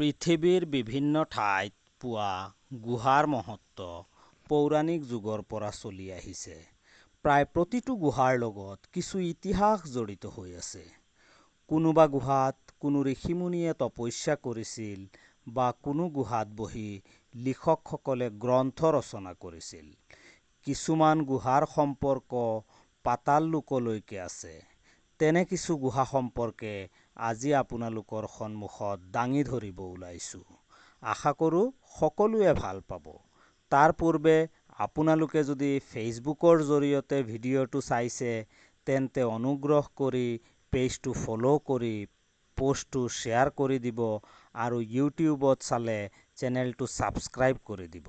পৃথিৱীৰ বিভিন্ন ঠাইত পোৱা গুহাৰ মহত্ব পৌৰাণিক যুগৰ পৰা চলি আহিছে। প্ৰায় প্ৰতিটো গুহাৰ লগত কিছু ইতিহাস জড়িত হৈ আছে। কোনোবা গুহাত কোনো ঋষিমুনিয়ে তপস্যা কৰিছিল বা কোনো গুহাত বহি লিখকসকলে গ্ৰন্থ ৰচনা কৰিছিল। কিছুমান গুহাৰ সম্পৰ্ক পাতাল লোকলৈকে আছে। তেনে কিছু গুহা সম্পৰ্কে আজি আপোনালোকৰ সন্মুখত দাঙি ধৰিব ওলাইছোঁ। আশা কৰোঁ সকলোৱে ভাল পাব। তাৰ পূৰ্বে আপোনালোকে যদি ফেচবুকৰ জৰিয়তে ভিডিঅ'টো চাইছে তেন্তে অনুগ্ৰহ কৰি পেজটো ফ'ল' কৰি পষ্টটো শ্বেয়াৰ কৰি দিব আৰু ইউটিউবত চালে চেনেলটো ছাবস্ক্ৰাইব কৰি দিব।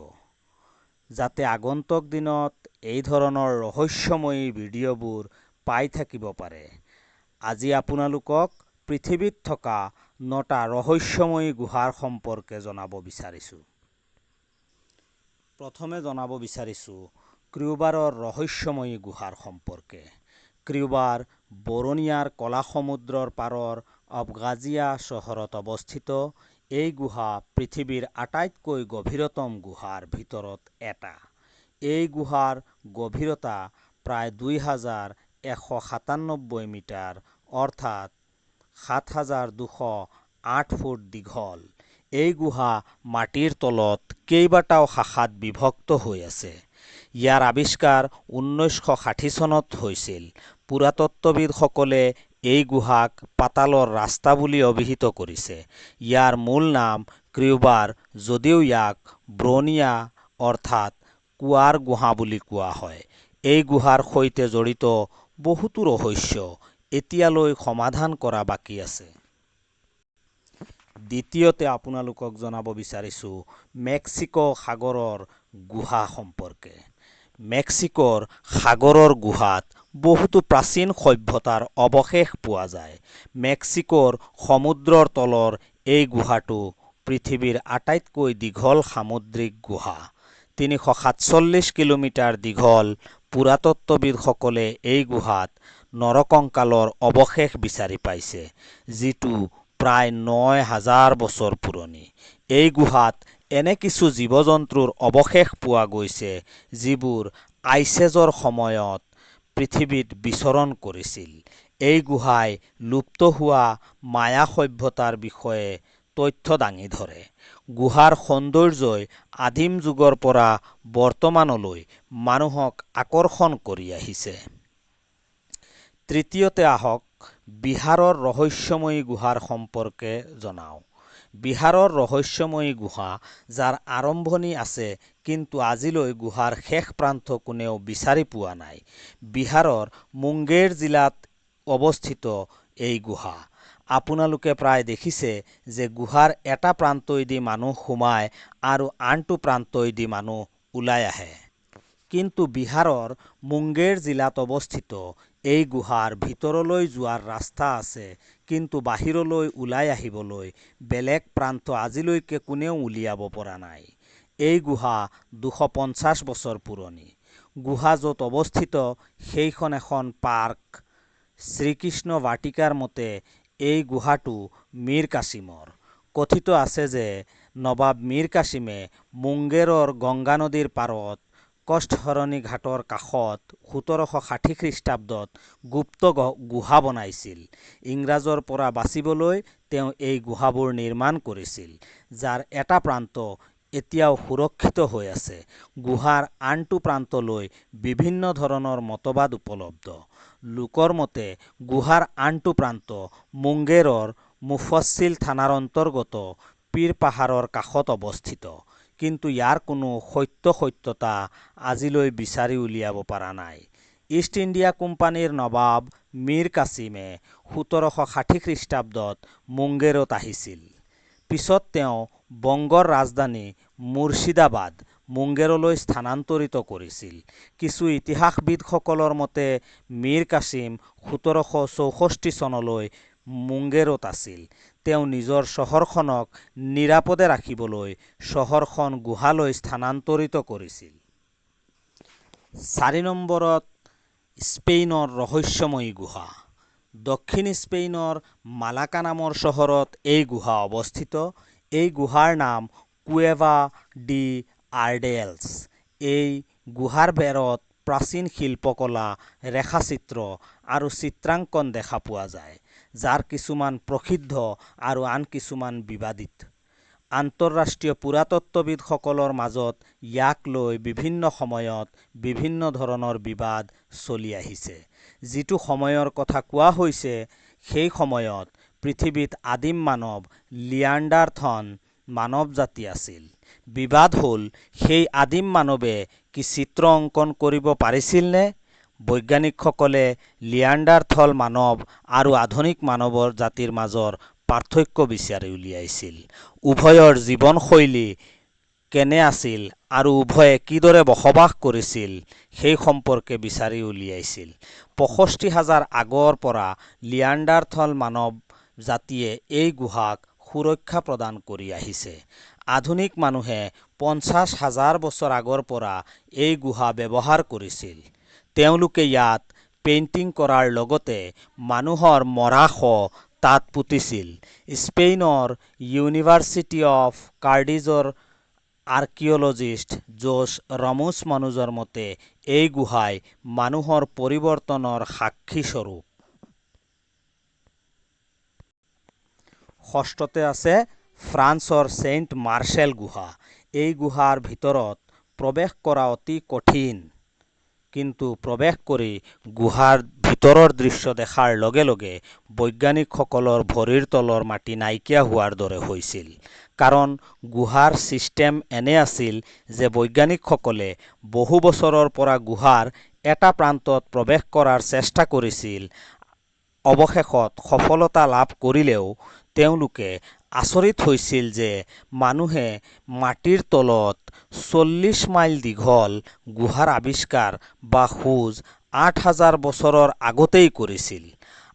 যাতে আগন্তুক দিনত এই ধৰণৰ ৰহস্যময়ী ভিডিঅ'বোৰ পাই থাকিব পাৰে। আজি আপোনালোকক পৃথিৱীত থকা নটা ৰহস্যময়ী গুহাৰ সম্পৰ্কে জনাব বিচাৰিছোঁ। প্ৰথমে জনাব বিচাৰিছোঁ ক্ৰিউবাৰৰ ৰহস্যময়ী গুহাৰ সম্পৰ্কে। ক্ৰিউবাৰ বৰণিয়াৰ কলা সমুদ্ৰৰ পাৰৰ আবগাজিয়া চহৰত অৱস্থিত। এই গুহা পৃথিৱীৰ আটাইতকৈ গভীৰতম গুহাৰ ভিতৰত এটা। এই গুহাৰ গভীৰতা প্ৰায় দুই হাজাৰ এশ সাতান্নব্বৈ মিটাৰ, অৰ্থাৎ সাত হাজাৰ দুশ আঠ ফুট দীঘল। এই গুহা মাটিৰ তলত কেইবাটাও শাখাত বিভক্ত হৈ আছে। ইয়াৰ আৱিষ্কাৰ ঊনৈছশ ষাঠি চনত হৈছিল। পুৰাতত্ত্ববিদসকলে এই গুহাক পাতালৰ ৰাস্তা বুলি অভিহিত কৰিছে। ইয়াৰ মূল নাম ক্ৰিউবাৰ, যদিও ইয়াক ব্ৰনিয়া অৰ্থাৎ কুঁৱাৰ গুহা বুলি কোৱা হয়। এই গুহাৰ সৈতে জড়িত বহুতো ৰহস্য এতিয়ালৈ সমাধান কৰা বাকী আছে। দ্বিতীয়তে আপোনালোকক জনাব বিচাৰিছোঁ, মেক্সিকো সাগৰৰ গুহা সম্পৰ্কে। মেক্সিকোৰ সাগৰৰ গুহাত বহুতো প্ৰাচীন সভ্যতাৰ অৱশেষ পোৱা যায়। মেক্সিকোৰ সমুদ্ৰৰ তলৰ এই গুহাটো পৃথিৱীৰ আটাইতকৈ দীঘল সামুদ্ৰিক গুহা। তিনিশ সাতচল্লিছ কিলোমিটাৰ দীঘল পুৰাতত্ত্ববিদসকলে এই গুহাত নৰকংকালৰ অৱশেষ বিচাৰি পাইছে যিটো প্ৰায় নয় হাজাৰ বছৰ পুৰণি। এই গুহাত এনে কিছু জীৱ জন্তুৰ অৱশেষ পোৱা গৈছে যিবোৰ আইচেজৰ সময়ত পৃথিৱীত বিচৰণ কৰিছিল। এই গুহাই লুপ্ত হোৱা মায়া সভ্যতাৰ বিষয়ে তথ্য দাঙি ধৰে। গুহাৰ সৌন্দৰ্যই আদিম যুগৰ পৰা বৰ্তমানলৈ মানুহক আকৰ্ষণ কৰি আহিছে। তৃতীয়তে আহক বিহাৰৰ ৰহস্যময়ী গুহাৰ সম্পৰ্কে জনাওঁ। বিহাৰৰ ৰহস্যময়ী গুহা যাৰ আৰম্ভণি আছে কিন্তু আজিলৈ গুহাৰ শেষ প্ৰান্ত কোনেও বিচাৰি পোৱা নাই। বিহাৰৰ মুংগেৰ জিলাত অৱস্থিত এই গুহা। আপোনালোকে প্ৰায় দেখিছে যে গুহাৰ এটা প্ৰান্তইদি মানুহ সোমায় আৰু আনটো প্ৰান্তইদি মানুহ ওলাই আহে। কিন্তু বিহাৰৰ মুংগেৰ জিলাত অৱস্থিত এই গুহাৰ ভিতৰলৈ যোৱাৰ ৰাস্তা আছে, কিন্তু বাহিৰলৈ ওলাই আহিবলৈ বেলেগ প্ৰান্ত আজিলৈকে কোনেও উলিয়াব পৰা নাই। এই গুহা দুশ পঞ্চাছ বছৰ পুৰণি। গুহা য'ত অৱস্থিত, সেইখন এখন পাৰ্ক। শ্ৰীকৃষ্ণ বাটিকাৰ মতে, এই গুহাটো মীৰ কাছিমৰ। কথিত আছে যে নবাব মীৰ কাছিমে মুংগেৰৰ গংগা নদীৰ পাৰত কষ্ঠহৰণী ঘাটৰ কাষত সোতৰশ ষাঠি খ্ৰীষ্টাব্দত গুপ্ত গুহা বনাইছিল। ইংৰাজৰ পৰা বাচিবলৈ তেওঁ এই গুহাবোৰ নিৰ্মাণ কৰিছিল, যাৰ এটা প্ৰান্ত এতিয়াও সুৰক্ষিত হৈ আছে। গুহাৰ আনটো প্ৰান্তলৈ বিভিন্ন ধৰণৰ মতবাদ উপলব্ধ। লোকৰ মতে, গুহাৰ আনটো প্ৰান্ত মুংগেৰৰ মুফচ্ছিল থানাৰ অন্তৰ্গত পীৰ পাহাৰৰ কাষত অৱস্থিত। কিন্তু ইয়াৰ কোনো সত্য সত্যতা আজিলৈ বিচাৰি উলিয়াব পৰা নাই। ইষ্ট ইণ্ডিয়া কোম্পানীৰ নবাব মীৰ কাছিমে সোতৰশ ষাঠি খ্ৰীষ্টাব্দত মুংগেৰত আহিছিল। পিছত তেওঁ বংগৰ ৰাজধানী মুৰ্ছিদাবাদ মুংগেৰলৈ স্থানান্তৰিত কৰিছিল। কিছু ইতিহাসবিদসকলৰ মতে, মীৰ কাছিম সোতৰশ চৌষষ্ঠি চনলৈ মুংগেৰত আছিল। তেওঁ নিজৰ চহৰখনক নিৰাপদে ৰাখিবলৈ চহৰখন গুহালৈ স্থানান্তৰিত কৰিছিল। চাৰি নম্বৰত স্পেইনৰ ৰহস্যময়ী গুহা। দক্ষিণ স্পেইনৰ মালাকা নামৰ চহৰত এই গুহা অৱস্থিত। এই গুহাৰ নাম কুৱেভা ডি আৰ্ডেলছ। এই গুহাৰ বেৰত প্ৰাচীন শিল্পকলা, ৰেখাচিত্ৰ আৰু চিত্ৰাংকন দেখা পোৱা যায়। যাৰ কিছুমান প্ৰসিদ্ধ আৰু আন কিছুমান বিবাদিত। আন্তঃৰাষ্ট্ৰীয় পুৰাতত্ত্ববিদসকলৰ মাজত ইয়াক লৈ বিভিন্ন সময়ত বিভিন্ন ধৰণৰ বিবাদ চলি আহিছে। যিটো সময়ৰ কথা কোৱা হৈছে সেই সময়ত পৃথিৱীত আদিম মানৱ লিয়াণ্ডাৰথন মানৱ জাতি আছিল। বিবাদ হ'ল সেই আদিম মানৱে কি চিত্ৰ অংকন কৰিব পাৰিছিলনে বৈজ্ঞানিকসকলে লিয়াণ্ডাৰথল মানৱ আৰু আধুনিক মানৱৰ জাতিৰ মাজৰ পাৰ্থক্য বিচাৰি উলিয়াইছিল। উভয়ৰ জীৱনশৈলী কেনে আছিল আৰু উভয়ে কিদৰে বসবাস কৰিছিল সেই সম্পৰ্কে বিচাৰি উলিয়াইছিল। পঁষষ্ঠি হাজাৰ আগৰ পৰা লিয়াণ্ডাৰথল মানৱ জাতিয়ে এই গুহাক সুৰক্ষা প্ৰদান কৰি আহিছে। আধুনিক মানুহে পঞ্চাছ হাজাৰ বছৰ আগৰ পৰা এই গুহা ব্যৱহাৰ কৰিছিল। তেওঁলোকে ইয়াত পেইণ্টিং কৰাৰ লগতে মানুহৰ মৰাশ তাত পুতিছিল। স্পেইনৰ ইউনিভাৰ্চিটি অৱ কাৰ্ডিজৰ আৰ্কিঅলজিষ্ট জোছ ৰমোছ মানুহৰ মতে, এই গুহাই মানুহৰ পৰিৱৰ্তনৰ সাক্ষীস্বৰূপ ষষ্ঠতে আছে ফ্ৰান্সৰ ছেইণ্ট মাৰ্চেল গুহা। এই গুহাৰ ভিতৰত প্ৰৱেশ কৰা অতি কঠিন। কিন্তু প্ৰৱেশ কৰি গুহাৰ ভিতৰৰ দৃশ্য দেখাৰ লগে লগে বৈজ্ঞানিকসকলৰ ভৰিৰ তলৰ মাটি নাইকিয়া হোৱাৰ দৰে হৈছিল। কাৰণ গুহাৰ ছিষ্টেম এনে আছিল যে বৈজ্ঞানিকসকলে বহু বছৰৰ পৰা গুহাৰ এটা প্ৰান্তত প্ৰৱেশ কৰাৰ চেষ্টা কৰিছিল। অৱশেষত সফলতা লাভ কৰিলেও তেওঁলোকে আচৰিত হৈছিল যে মানুহে মাটিৰ তলত চল্লিছ মাইল দীঘল গুহাৰ আৱিষ্কাৰ বা খোজ আঠ হাজাৰ বছৰৰ আগতেই কৰিছিল।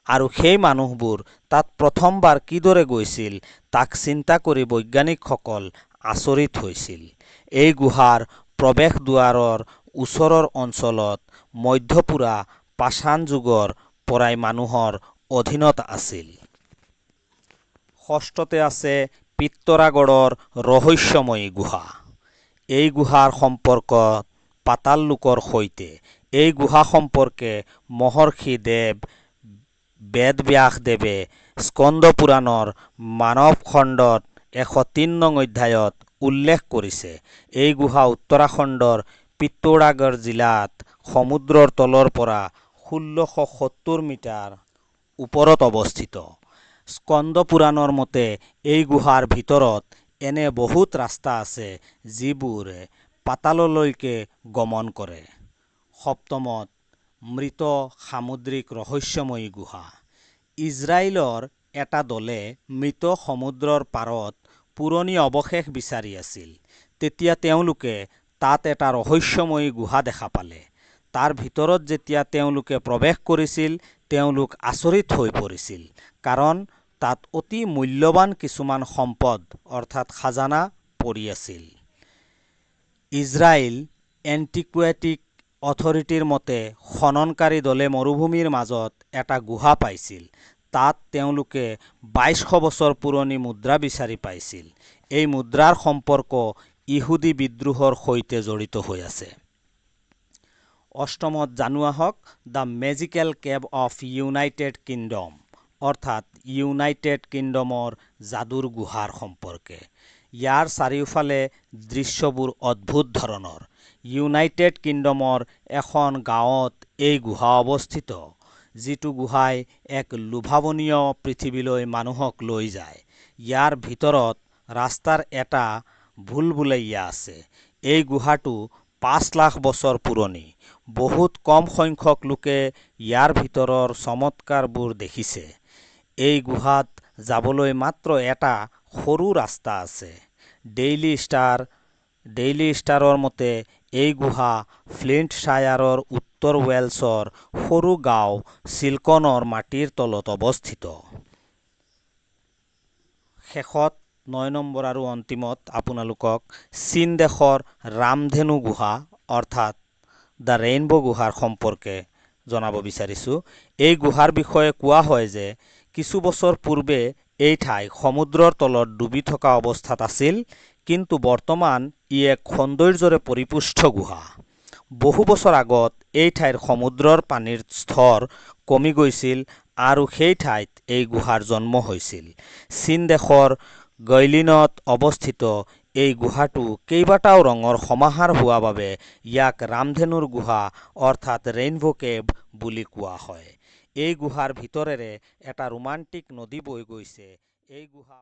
আৰু সেই মানুহবোৰ তাত প্ৰথমবাৰ কিদৰে গৈছিল তাক চিন্তা কৰি বৈজ্ঞানিকসকল আচৰিত হৈছিল। এই গুহাৰ প্ৰৱেশদ্বাৰৰ ওচৰৰ অঞ্চলত মধ্যপুৰা পাষাণ যুগৰ পৰাই মানুহৰ অধীনত আছিল। ষষ্ঠতে আছে পিত্তৰাগড়ৰ ৰহস্যময়ী গুহা। এই গুহাৰ সম্পৰ্কত পাতাল লোকৰ সৈতে। এই গুহা সম্পৰ্কে মহৰ্ষি দেৱ বেদব্যাসদেৱে স্কন্দ পুৰাণৰ মানৱ খণ্ডত এশ তিন নং অধ্যায়ত উল্লেখ কৰিছে। এই গুহা উত্তৰাখণ্ডৰ পিত্তৌৰাগড় জিলাত সমুদ্ৰৰ তলৰ পৰা ষোল্লশ সত্তৰ মিটাৰ ওপৰত অৱস্থিত। স্কন্দ পুৰাণৰ মতে, এই গুহাৰ ভিতৰত এনে বহুত ৰাস্তা আছে যিবোৰে পাতাললৈকে গমন কৰে। সপ্তমত, মৃত সামুদ্ৰিক ৰহস্যময়ী গুহা। ইজৰাইলৰ এটা দলে মৃত সমুদ্ৰৰ পাৰত পুৰণি অৱশেষ বিচাৰি আছিল। তেতিয়া তেওঁলোকে তাত এটা ৰহস্যময়ী গুহা দেখা পালে। তাৰ ভিতৰত যেতিয়া তেওঁলোকে প্ৰৱেশ কৰিছিল, তেওঁলোক আচৰিত হৈ পৰিছিল। কাৰণ তাত অতি মূল্যৱান কিছুমান সম্পদ, অৰ্থাৎ খাজানা, পৰি আছিল। ইজৰাইল এণ্টিকুৱেটিক অথৰিটিৰ মতে, খননকাৰী দলে মৰুভূমিৰ মাজত এটা গুহা পাইছিল। তাত তেওঁলোকে বাইছশ বছৰ পুৰণি মুদ্ৰা বিচাৰি পাইছিল। এই মুদ্ৰাৰ সম্পৰ্ক ইহুদী বিদ্ৰোহৰ সৈতে জড়িত হৈ আছে। অষ্টমত জানো আহক the magical cave of United Kingdom, অৰ্থাৎ ইউনাইটেড কিংডমৰ যাদুৰ গুহাৰ সম্পৰ্কে। ইয়াৰ চাৰিওফালে দৃশ্যবোৰ অদ্ভুত ধৰণৰ। ইউনাইটেড কিংডমৰ এখন গাঁৱত এই গুহা অৱস্থিত যিটো গুহাই এক লোভাৱনীয় পৃথিৱীলৈ মানুহক লৈ যায়। ইয়াৰ ভিতৰত ৰাস্তাৰ এটা ভুলভুলাইয়া আছে। এই গুহাটো পাঁচ লাখ বছৰ পুৰণি। বহুত কম সংখ্যক লোকে ইয়াৰ ভিতৰৰ চমৎকাৰবোৰ দেখিছে। এই গুহাত যাবলৈ মাত্ৰ এটা সৰু ৰাস্তা আছে। ডেইলী ষ্টাৰ ডেইলী ষ্টাৰৰ মতে, এই গুহা ফ্লিণ্টশ্বায়াৰৰ উত্তৰ ৱেলছৰ সৰু গাঁও চিলকনৰ মাটিৰ তলত অৱস্থিত। শেষত নয় নম্বৰ আৰু অন্তিমত আপোনালোকক চীন দেশৰ ৰামধেনু গুহা, অৰ্থাৎ দ্য ৰেইনব' গুহাৰ সম্পৰ্কে জনাব বিচাৰিছোঁ। এই গুহাৰ বিষয়ে কোৱা হয় যে কিছু বছৰ পূৰ্বে এই ঠাই সমুদ্ৰৰ তলত ডুবি থকা অৱস্থাত আছিল, কিন্তু বৰ্তমান ই এক সৌন্দৰ্যৰে পৰিপুষ্ট গুহা। বহু বছৰ আগত এই ঠাইৰ সমুদ্ৰৰ পানীৰ স্তৰ কমি গৈছিল আৰু সেই ঠাইত এই গুহাৰ জন্ম হৈছিল। চীন দেশৰ গৈলিনত অৱস্থিত এই গুহাটো কেইবাটাও ৰঙৰ সমাহাৰ হোৱা বাবে ইয়াক ৰামধেনুৰ গুহা অৰ্থাৎ ৰেইনব' কেভ বুলি কোৱা হয়। এই গুহাৰ ভিতৰেৰে এটা ৰোমান্টিক নদী বৈ গৈছে। এই গুহা